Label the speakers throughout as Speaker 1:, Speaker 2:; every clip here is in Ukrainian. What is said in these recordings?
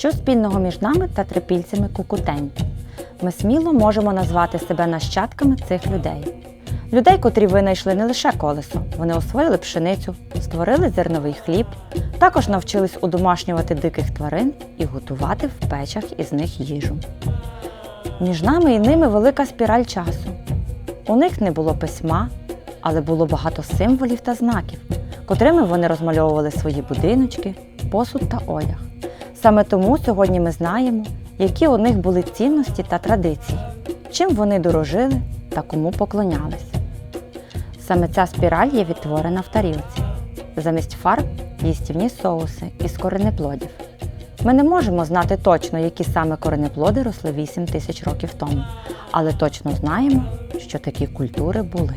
Speaker 1: Що спільного між нами та трипільцями кукутень? Ми сміло можемо назвати себе нащадками цих людей. Людей, котрі винайшли не лише колесо, вони освоїли пшеницю, створили зерновий хліб, також навчились удомашнювати диких тварин і готувати в печах із них їжу. Між нами і ними велика спіраль часу. У них не було письма, але було багато символів та знаків, котрими вони розмальовували свої будиночки, посуд та одяг. Саме тому сьогодні ми знаємо, які у них були цінності та традиції, чим вони дорожили та кому поклонялись. Саме ця спіраль є відтворена в тарілці. Замість фарб їстівні соуси із коренеплодів. Ми не можемо знати точно, які саме коренеплоди росли 8 тисяч років тому, але точно знаємо, що такі культури були.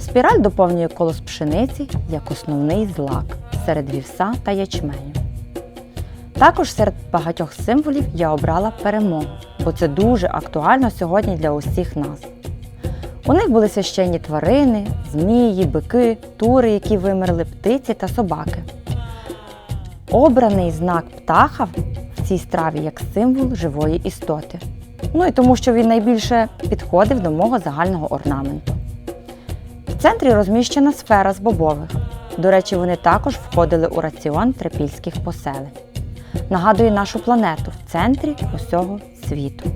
Speaker 1: Спіраль доповнює колос пшениці як основний злак серед вівса та ячменю. Також серед багатьох символів я обрала перемогу, бо це дуже актуально сьогодні для усіх нас. У них були священні тварини, змії, бики, тури, які вимерли, птиці та собаки. Обраний знак птаха в цій страві як символ живої істоти. Ну і тому, що він найбільше підходив до мого загального орнаменту. В центрі розміщена сфера з бобових. До речі, вони також входили у раціон трипільських поселень. Нагадує нашу планету в центрі усього світу.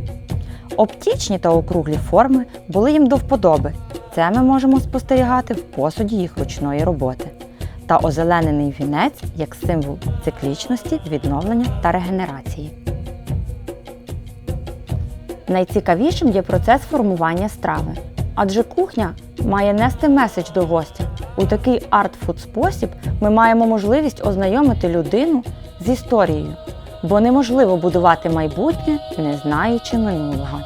Speaker 1: Оптічні та округлі форми були їм до вподоби. Це ми можемо спостерігати в посуді їх ручної роботи. Та озеленений вінець як символ циклічності, відновлення та регенерації. Найцікавішим є процес формування страви. Адже кухня має нести меседж до гостя. У такий арт-фуд спосіб ми маємо можливість ознайомити людину з історією, бо неможливо будувати майбутнє, не знаючи минулого.